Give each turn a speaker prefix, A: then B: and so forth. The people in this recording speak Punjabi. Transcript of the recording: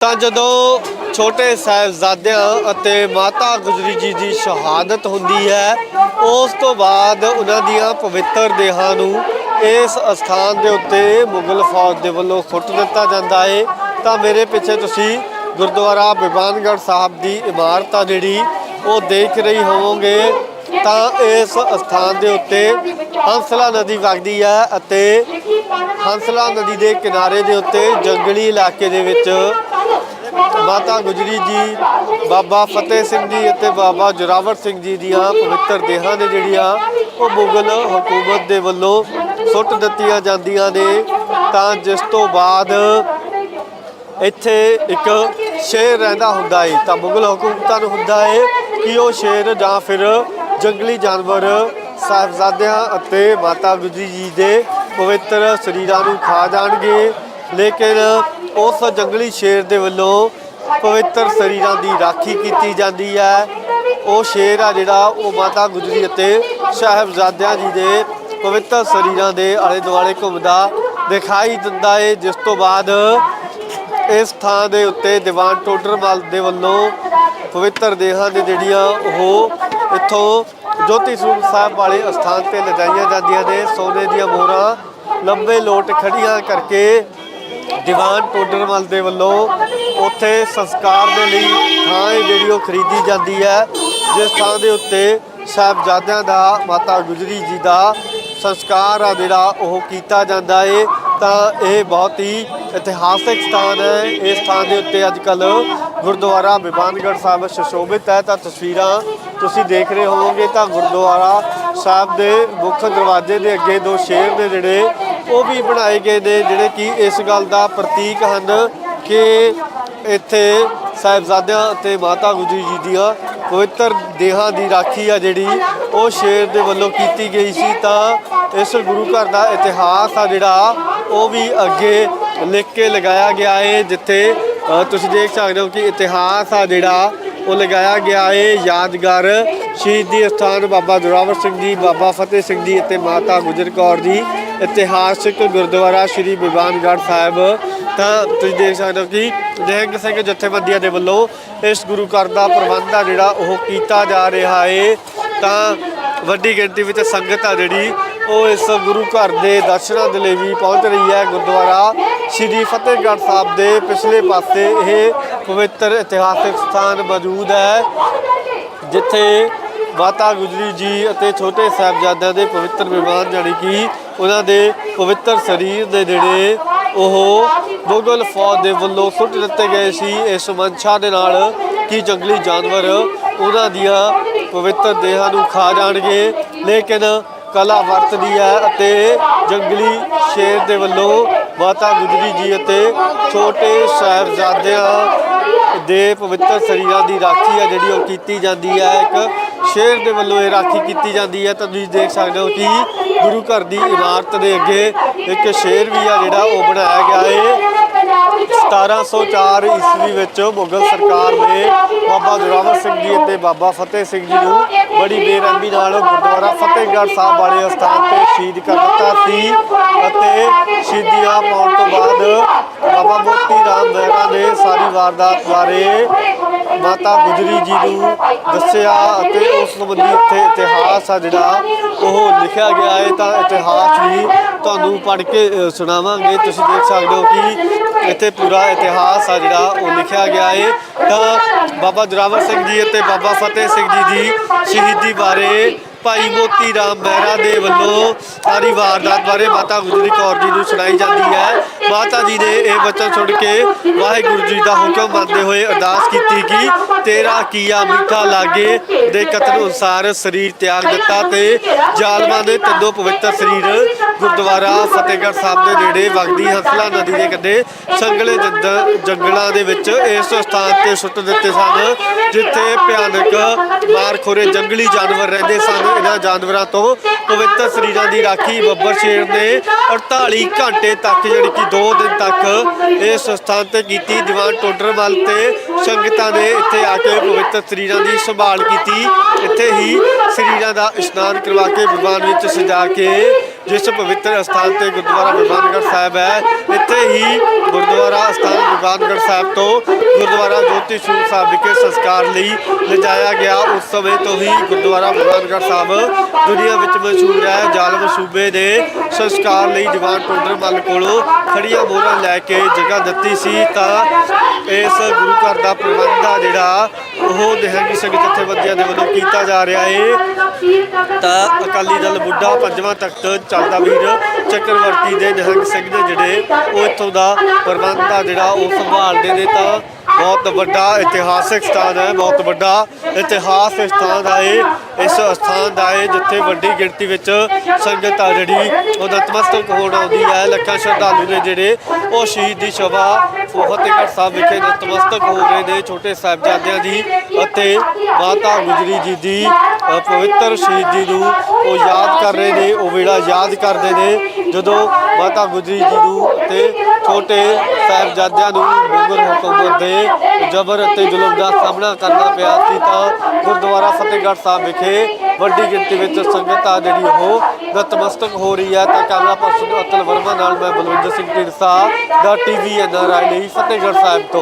A: ਤਾਂ ਜਦੋਂ ਛੋਟੇ ਸਾਹਿਬਜ਼ਾਦਿਆਂ ਅਤੇ ਮਾਤਾ ਗੁਜਰੀ ਜੀ ਦੀ ਸ਼ਹਾਦਤ ਹੁੰਦੀ ਹੈ, ਉਸ ਤੋਂ ਬਾਅਦ ਉਹਨਾਂ ਦੀਆਂ ਪਵਿੱਤਰ ਦੇਹਾਂ ਨੂੰ ਇਸ ਅਸਥਾਨ ਦੇ ਉੱਤੇ ਮੁਗਲ ਫੌਜ ਦੇ ਵੱਲੋਂ ਸੁੱਟ ਦਿੱਤਾ ਜਾਂਦਾ ਹੈ ਤਾਂ ਮੇਰੇ ਪਿੱਛੇ ਤੁਸੀਂ ਗੁਰਦੁਆਰਾ ਬਿਬਾਨਗੜ੍ਹ ਸਾਹਿਬ ਦੀ ਇਮਾਰਤ ਆ ਜਿਹੜੀ ਉਹ ਦੇਖ ਰਹੀ ਹੋਵੋਗੇ। ਤਾਂ ਇਸ ਅਸਥਾਨ ਦੇ ਉੱਤੇ ਹੰਸਲਾ ਨਦੀ ਵਗਦੀ ਹੈ ਅਤੇ ਹੰਸਲਾ ਨਦੀ ਦੇ ਕਿਨਾਰੇ ਦੇ ਉੱਤੇ ਜੰਗਲੀ ਇਲਾਕੇ ਦੇ ਵਿੱਚ ਮਾਤਾ ਗੁਜਰੀ ਜੀ, ਬਾਬਾ ਫਤਿਹ ਸਿੰਘ ਜੀ ਅਤੇ ਬਾਬਾ ਜੋਰਾਵਰ ਸਿੰਘ ਜੀ ਦੀਆਂ ਪਵਿੱਤਰ ਦੇਹਾਂ ਨੇ ਜਿਹੜੀਆਂ ਉਹ ਮੁਗਲ ਹਕੂਮਤ ਦੇ ਵੱਲੋਂ ਸੁੱਟ ਦਿੱਤੀਆਂ ਜਾਂਦੀਆਂ ਨੇ। ਤਾਂ ਜਿਸ ਤੋਂ ਬਾਅਦ ਇੱਥੇ ਇੱਕ ਸ਼ੇਰ ਰਹਿੰਦਾ ਹੁੰਦਾ ਹੈ ਤਾਂ ਮੁਗਲ ਹਕੂਮਤਾਂ ਨੂੰ ਹੁੰਦਾ ਹੈ ਕਿ ਉਹ ਸ਼ੇਰ ਜਾਂ ਫਿਰ ਜੰਗਲੀ ਜਾਨਵਰ, ਸਾਹਿਬਜ਼ਾਦਿਆਂ ਅਤੇ ਮਾਤਾ ਗੁਜਰੀ ਜੀ ਦੇ ਪਵਿੱਤਰ ਸਰੀਰਾਂ ਨੂੰ ਖਾ ਜਾਣਗੇ। ਲੇਕਿਨ ਉਸ ਜੰਗਲੀ ਸ਼ੇਰ ਦੇ ਵੱਲੋਂ ਪਵਿੱਤਰ ਸਰੀਰਾਂ ਦੀ ਰਾਖੀ ਕੀਤੀ ਜਾਂਦੀ ਹੈ। ਉਹ ਸ਼ੇਰ ਆ ਜਿਹੜਾ ਉਹ ਮਾਤਾ ਗੁਜਰੀ ਅਤੇ ਸਾਹਿਬਜ਼ਾਦਿਆਂ ਜੀ ਦੇ ਪਵਿੱਤਰ ਸਰੀਰਾਂ ਦੇ ਆਲੇ ਦੁਆਲੇ ਘੁੰਮਦਾ ਦਿਖਾਈ ਦਿੰਦਾ ਏ, ਜਿਸ ਤੋਂ ਬਾਅਦ ਇਸ ਥਾਂ ਦੇ ਉੱਤੇ ਦੀਵਾਨ ਟੋਡਰਮਲ ਦੇ ਵੱਲੋਂ ਪਵਿੱਤਰ ਦੇਹਾਂ ਦੇ ਜਿਹੜੀਆਂ ਉਹ ਇੱਥੋਂ ਜੋਤੀ ਸਰੂਪ ਸਾਹਿਬ ਵਾਲੇ ਅਸਥਾਨ ਤੇ ਲਜਾਈਆਂ ਜਾਂਦੀਆਂ ਨੇ। ਸੋਨੇ ਦੀਆਂ ਮੋਹਰਾਂ ਲੰਬੇ ਲੋਟ ਖੜੀਆਂ ਕਰਕੇ ਦੀਵਾਨ ਟੋਡਰਮਲ ਦੇ ਵੱਲੋਂ ਉੱਥੇ ਸੰਸਕਾਰ ਦੇ ਲਈ ਥਾਂ ਹੈ ਜਿਹੜੀ ਉਹ ਖਰੀਦੀ ਜਾਂਦੀ ਹੈ। ਜਿਸ ਥਾਂ ਦੇ ਉੱਤੇ ਸਾਹਿਬਜ਼ਾਦਿਆਂ ਦਾ, ਮਾਤਾ ਗੁਜਰੀ ਜੀ ਦਾ ਸੰਸਕਾਰ ਆ ਜਿਹੜਾ ਉਹ ਕੀਤਾ ਜਾਂਦਾ ਹੈ ਤਾਂ ਇਹ ਬਹੁਤ ਹੀ ਇਤਿਹਾਸਕ ਸਥਾਨ ਹੈ। ਇਸ ਸਥਾਨ ਦੇ ਉੱਤੇ ਅੱਜ ਕੱਲ ਗੁਰਦੁਆਰਾ ਬਿਬਾਨਗੜ੍ਹ ਸਾਹਿਬ ਸੁਸ਼ੋਭਿਤ ਹੈ। ਤਾਂ ਤਸਵੀਰਾਂ ਤੁਸੀਂ ਦੇਖ ਰਹੇ ਹੋਵੋਗੇ ਤਾਂ ਗੁਰਦੁਆਰਾ ਸਾਹਿਬ ਦੇ ਮੁੱਖ ਦਰਵਾਜ਼ੇ ਦੇ ਅੱਗੇ ਦੋ ਸ਼ੇਰ ਨੇ ਜਿਹੜੇ, ਉਹ ਵੀ ਬਣਾਏ ਗਏ ਨੇ, ਜਿਹੜੇ ਕਿ ਇਸ ਗੱਲ ਦਾ ਪ੍ਰਤੀਕ ਹਨ ਕਿ ਇੱਥੇ ਸਾਹਿਬਜ਼ਾਦਿਆਂ ਅਤੇ ਮਾਤਾ ਗੁਜਰੀ ਜੀ ਦੀਆਂ ਪਵਿੱਤਰ ਦੇਹਾਂ ਦੀ ਰਾਖੀ ਆ ਜਿਹੜੀ, ਉਹ ਸ਼ੇਰ ਦੇ ਵੱਲੋਂ ਕੀਤੀ ਗਈ ਸੀ। ਤਾਂ ਇਸ ਗੁਰੂ ਘਰ ਦਾ ਇਤਿਹਾਸ ਆ ਜਿਹੜਾ ਉਹ ਵੀ ਅੱਗੇ ਲਿਖ ਕੇ ਲਗਾਇਆ ਗਿਆ ਹੈ ਜਿੱਥੇ ਤੁਸੀਂ ਦੇਖ ਸਕਦੇ ਹੋ ਕਿ ਇਤਿਹਾਸ ਆ ਜਿਹੜਾ, ਉਹ ਲਗਾਇਆ ਗਿਆ ਹੈ ਯਾਦਗਾਰ ਸ਼ਹੀਦੀ ਸਥਾਨ ਬਾਬਾ ਜੋਰਾਵਰ ਸਿੰਘ ਜੀ, ਬਾਬਾ ਫਤਿਹ ਸਿੰਘ ਜੀ ਅਤੇ ਮਾਤਾ ਗੁਜਰ ਕੌਰ ਜੀ, ਇਤਿਹਾਸਿਕ ਗੁਰਦੁਆਰਾ ਸ਼੍ਰੀ ਬਿਬਾਨਗੜ੍ਹ ਸਾਹਿਬ। ਤਾਂ ਤੁਸੀਂ ਦੇਖ ਸਕਦੇ ਹੋ ਕਿ ਨਿਹੰਗ ਸਿੰਘ ਜਥੇਬੰਦੀਆਂ ਦੇ ਵੱਲੋਂ ਇਸ ਗੁਰੂ ਘਰ ਦਾ ਪ੍ਰਬੰਧ ਆ ਜਿਹੜਾ ਉਹ ਕੀਤਾ ਜਾ ਰਿਹਾ ਹੈ ਤਾਂ ਵੱਡੀ ਗਿਣਤੀ ਵਿੱਚ ਸੰਗਤ ਆ ਜਿਹੜੀ ਉਹ ਇਸ ਗੁਰੂ ਘਰ ਦੇ ਦਰਸ਼ਨਾਂ ਦੇ ਲਈ ਵੀ ਪਹੁੰਚ ਰਹੀ ਹੈ ਗੁਰਦੁਆਰਾ ਸ਼੍ਰੀ ਫਤਿਹਗੜ੍ਹ ਸਾਹਿਬ ਦੇ ਪਿਛਲੇ ਪਾਸੇ। ਇਹ ਪਵਿੱਤਰ ਇਤਿਹਾਸਿਕ ਸਥਾਨ ਮੌਜੂਦ ਹੈ, ਜਿੱਥੇ ਮਾਤਾ ਗੁਜਰੀ ਜੀ ਅਤੇ ਛੋਟੇ ਸਾਹਿਬਜ਼ਾਦਿਆਂ ਦੇ ਪਵਿੱਤਰ ਵਿਮਾਨ ਜਾਣੀ ਕਿ ਉਹਨਾਂ ਦੇ ਪਵਿੱਤਰ ਸਰੀਰ ਦੇ ਨੇੜੇ ਉਹ ਮੁਗਲ ਫੌਜ ਦੇ ਵੱਲੋਂ ਸੁੱਟ ਦਿੱਤੇ ਗਏ ਸੀ। ਇਸ ਮਨਸ਼ਾ ਦੇ ਨਾਲ ਕਿ ਜੰਗਲੀ ਜਾਨਵਰ ਉਹਨਾਂ ਦੀਆਂ ਪਵਿੱਤਰ ਦੇਹਾਂ ਨੂੰ ਖਾ ਜਾਣਗੇ, ਲੇਕਿਨ ਕਲਾ ਵਰਤਦੀ ਹੈ ਅਤੇ ਜੰਗਲੀ ਸ਼ੇਰ ਦੇ ਵੱਲੋਂ ਮਾਤਾ ਗੁਜਰੀ ਜੀ ਅਤੇ ਛੋਟੇ ਸਾਹਿਬਜ਼ਾਦਿਆਂ ਦੇ ਪਵਿੱਤਰ ਸਰੀਰਾਂ ਦੀ ਰਾਖੀ ਹੈ, ਜਿਹੜੀ ਉਹ ਕੀਤੀ ਜਾਂਦੀ ਹੈ। ਇੱਕ ਸ਼ੇਰ ਦੇ ਵੱਲੋਂ ਇਹ ਰਾਖੀ ਕੀਤੀ ਜਾਂਦੀ ਹੈ। ਤਾਂ ਤੁਸੀਂ ਦੇਖ ਸਕਦੇ ਹੋ ਕਿ ਗੁਰੂ ਘਰ ਦੀ ਇਮਾਰਤ ਦੇ ਅੱਗੇ ਇੱਕ ਸ਼ੇਰ ਵੀ ਆ, ਜਿਹੜਾ ਉਹ ਬਣਾਇਆ ਗਿਆ ਹੈ 1704 ਈਸਵੀ ਵਿੱਚ ਮੁਗਲ ਸਰਕਾਰ ਨੇ ਬਾਬਾ ਜੋਰਾਵਰ ਸਿੰਘ ਜੀ ਅਤੇ ਬਾਬਾ ਫਤਿਹ ਸਿੰਘ ਜੀ ਨੂੰ ਬੜੀ ਬੇਰਹਿਮੀ ਨਾਲ ਗੁਰਦੁਆਰਾ ਫਤਿਹਗੜ੍ਹ ਸਾਹਿਬ ਵਾਲੇ ਸਥਾਨ ਤੇ ਸ਼ਹੀਦ ਕਰ ਦਿੱਤਾ ਸੀ ਅਤੇ ਸ਼ਹੀਦੀਆਂ ਪਾਉਣ ਤੋਂ ਬਾਅਦ ਬਾਬਾ ਮੋਤੀ ਰਾਮ ਮਹਿਰਾ ਨੇ ਸਾਰੀ ਵਾਰਦਾਤ ਬਾਰੇ ਮਾਤਾ ਗੁਜਰੀ ਜੀ ਨੂੰ ਦੱਸਿਆ ਅਤੇ ਉਸ ਸੰਬੰਧੀ ਇੱਥੇ ਇਤਿਹਾਸ ਆ ਜਿਹੜਾ ਉਹ ਲਿਖਿਆ ਗਿਆ ਹੈ। ਤਾਂ ਇਤਿਹਾਸ ਵੀ ਤੁਹਾਨੂੰ ਪੜ੍ਹ ਕੇ ਸੁਣਾਵਾਂਗੇ। ਤੁਸੀਂ ਦੇਖ ਸਕਦੇ ਹੋ ਕਿ ਇੱਥੇ ਪੂਰਾ ਇਤਿਹਾਸ ਆ ਜਿਹੜਾ ਉਹ ਲਿਖਿਆ ਗਿਆ ਹੈ। ਤਾਂ ਬਾਬਾ ਜੋਰਾਵਰ ਸਿੰਘ ਜੀ ਅਤੇ ਬਾਬਾ ਫਤਿਹ ਸਿੰਘ ਜੀ ਦੀ ਸ਼ਹੀਦੀ ਬਾਰੇ ਭਾਈ ਮੋਤੀ ਰਾਮ ਮਹਿਰਾ ਦੇ ਵੱਲੋਂ ਸਾਰੀ ਵਾਰਦਾਤ ਬਾਰੇ ਮਾਤਾ ਗੁਜਰੀ ਕੌਰ ਜੀ ਨੂੰ ਸੁਣਾਈ ਜਾਂਦੀ ਹੈ। ਮਾਤਾ ਜੀ ਨੇ ਇਹ ਬਚਨ ਸੁਣ ਕੇ ਵਾਹਿਗੁਰੂ ਜੀ ਦਾ ਹੁਕਮ ਮੰਨਦੇ ਹੋਏ ਅਰਦਾਸ ਕੀਤੀ ਕਿ ਤੇਰਾ ਕੀਆ ਮਿੱਠਾ ਲਾਗੇ ਦੇ ਕਤਲ ਅਨੁਸਾਰ ਸਰੀਰ ਤਿਆਗ ਦਿੱਤਾ ਤੇ ਜ਼ਾਲਮਾਂ ਦੇ ਤਿੰਨੋਂ ਪਵਿੱਤਰ ਸਰੀਰ ਗੁਰਦੁਆਰਾ ਫਤਿਹਗੜ੍ਹ ਸਾਹਿਬ ਦੇ ਨੇੜੇ ਵਗਦੀ ਹੰਸਲਾ ਨਦੀ ਦੇ ਕੰਢੇ ਸੰਗਲੇ ਜੰਦ- ਜੰਗਲਾਂ ਦੇ ਵਿੱਚ ਇਸ ਸਥਾਨ ਤੇ ਸੁੱਟ ਦਿੱਤੇ ਸਨ ਜਿੱਥੇ ਭਿਆਨਕ ਮਾਰਖੋਰੇ ਜੰਗਲੀ ਜਾਨਵਰ ਰਹਿੰਦੇ ਸਨ ਇਹਨਾਂ ਜਾਨਵਰਾਂ ਤੋਂ ਪਵਿੱਤਰ ਸਰੀਰਾਂ ਦੀ ਰਾਖੀ ਬੱਬਰ ਸ਼ੇਰ ਨੇ 48 ਘੰਟੇ ਤੱਕ ਜਿਹੜੀ ਕਿ 2 ਦਿਨ ਤੱਕ ਇਸ ਸਥਾਨ ਤੇ ਕੀਤੀ ਦੀਵਾਨ ਟੋਡਰਮਲ ਤੇ ਸੰਗਤਾਂ ਨੇ ਇੱਥੇ ਆ ਕੇ ਪਵਿੱਤਰ ਸਰੀਰਾਂ ਦੀ ਸੰਭਾਲ ਕੀਤੀ ਇੱਥੇ ਹੀ ਸਰੀਰਾਂ ਦਾ ਇਸ਼ਨਾਨ ਕਰਵਾ ਕੇ ਵਿਮਾਨ ਵਿੱਚ ਸਜਾ ਕੇ ਜਿਸ ਪਵਿੱਤਰ ਸਥਾਨ ਤੇ ਗੁਰਦੁਆਰਾ ਬਿਮਾਨਗੜ੍ਹ ਸਾਹਿਬ ਹੈ ਇੱਥੇ ਹੀ ਗੁਰਦੁਆਰਾ ਅਸਥਾਨ ਦੁਕਾਨਗੜ੍ਹ ਸਾਹਿਬ ਤੋਂ ਗੁਰਦੁਆਰਾ ਜੋਤੀ ਸਰੂਪ ਸਾਹਿਬ ਵਿਖੇ ਸੰਸਕਾਰ ਲਈ ਲਿਜਾਇਆ ਗਿਆ। ਉਸ ਸਮੇਂ ਤੋਂ ਹੀ ਗੁਰਦੁਆਰਾ ਦੁਕਾਨਗੜ੍ਹ ਸਾਹਿਬ ਦੁਨੀਆ ਵਿੱਚ ਮਸ਼ਹੂਰ ਹੈ। ਜ਼ਾਲਮ ਸੂਬੇ ਦੇ ਸੰਸਕਾਰ ਲਈ ਦੀਵਾਨ ਟੋਡਰ ਮੱਲ ਕੋਲੋਂ ਖੜੀਆਂ ਮੋਹਰਾਂ ਲੈ ਕੇ ਜਗ੍ਹਾ ਦਿੱਤੀ ਸੀ ਤਾਂ ਇਸ ਗੁਰੂ ਘਰ ਦਾ ਪ੍ਰਬੰਧ ਆ ਜਿਹੜਾ, ਉਹ ਨਿਹੰਗ ਸਿੰਘ ਜਥੇਬੰਦੀਆਂ ਦੇ ਵੱਲੋਂ ਕੀਤਾ ਜਾ ਰਿਹਾ ਹੈ ਤਾਂ ਅਕਾਲੀ ਦਲ ਬੁੱਢਾ ਪੰਜਵਾਂ ਤਖਤ ਚੱਲਦਾ ਵੀਰ ਚੱਕਰਵਰਤੀ ਦੇ ਨਿਹੰਗ ਸਿੰਘ ਨੇ ਜਿਹੜੇ ਉਹ ਇੱਥੋਂ ਦਾ ਪ੍ਰਬੰਧ ਆ ਜਿਹੜਾ ਉਹ ਸੰਭਾਲਦੇ ਨੇ ਤਾਂ ਬਹੁਤ ਵੱਡਾ ਇਤਿਹਾਸਿਕ ਸਥਾਨ ਹੈ, ਬਹੁਤ ਵੱਡਾ ਇਤਿਹਾਸ ਇਸ ਸਥਾਨ ਦਾ ਹੈ ਇਸ ਸਥਾਨ ਦਾ ਹੈ ਜਿੱਥੇ ਵੱਡੀ ਗਿਣਤੀ ਵਿੱਚ ਸੰਗਤ ਆ ਜਿਹੜੀ ਉਹ ਨਤਮਸਤਕ ਹੋਣ ਆਉਂਦੀ ਹੈ, ਲੱਖਾਂ ਸ਼ਰਧਾਲੂ ਨੇ ਜਿਹੜੇ ਉਹ ਸ਼ਹੀਦੀ ਸਭਾ ਉਹ ਫਤਿਹਗੜ੍ਹ ਸਾਹਿਬ ਵਿਖੇ ਨਤਮਸਤਕ ਹੋ ਰਹੇ ਨੇ, ਛੋਟੇ ਸਾਹਿਬਜ਼ਾਦਿਆਂ ਦੀ ਅਤੇ ਮਾਤਾ ਗੁਜਰੀ ਜੀ ਦੀ ਪਵਿੱਤਰ ਸ਼ਹੀਦੀ ਨੂੰ ਉਹ ਯਾਦ ਕਰ ਰਹੇ ਨੇ, ਉਹ ਵੇਲਾ ਯਾਦ ਕਰਦੇ ਨੇ, ਜਦੋਂ ਮਾਤਾ ਗੁਜਰੀ ਜੀ ਨੂੰ ਅਤੇ ਛੋਟੇ ਸਾਹਿਬਜ਼ਾਦਿਆਂ ਨੂੰ ਮੁਗਲ ਹਕੂਮਤ ਦੇ ਜ਼ਬਰ ਅਤੇ ਜ਼ੁਲਮ ਦਾ ਸਾਹਮਣਾ ਕਰਨਾ ਪਿਆ ਸੀ ਤਾਂ ਗੁਰਦੁਆਰਾ ਫਤਿਹਗੜ੍ਹ ਸਾਹਿਬ ਵਿਖੇ ਵੱਡੀ ਗਿਣਤੀ ਵਿੱਚ ਸੰਗਤ ਆ ਜਿਹੜੀ ਉਹ ਨਤਮਸਤਕ ਹੋ ਰਹੀ ਹੈ। ਤਾਂ ਕੈਮਰਾ ਪਰਸਨ ਅਤਲ ਵਰਮਾ ਨਾਲ ਮੈਂ ਬਲਵਿੰਦਰ ਸਿੰਘ ਢੀਂਡਸਾ ਦਾ ਟੀਵੀ ਐਨਆਰਆਈ ਲਈ ਫਤਿਹਗੜ੍ਹ ਸਾਹਿਬ ਤੋਂ।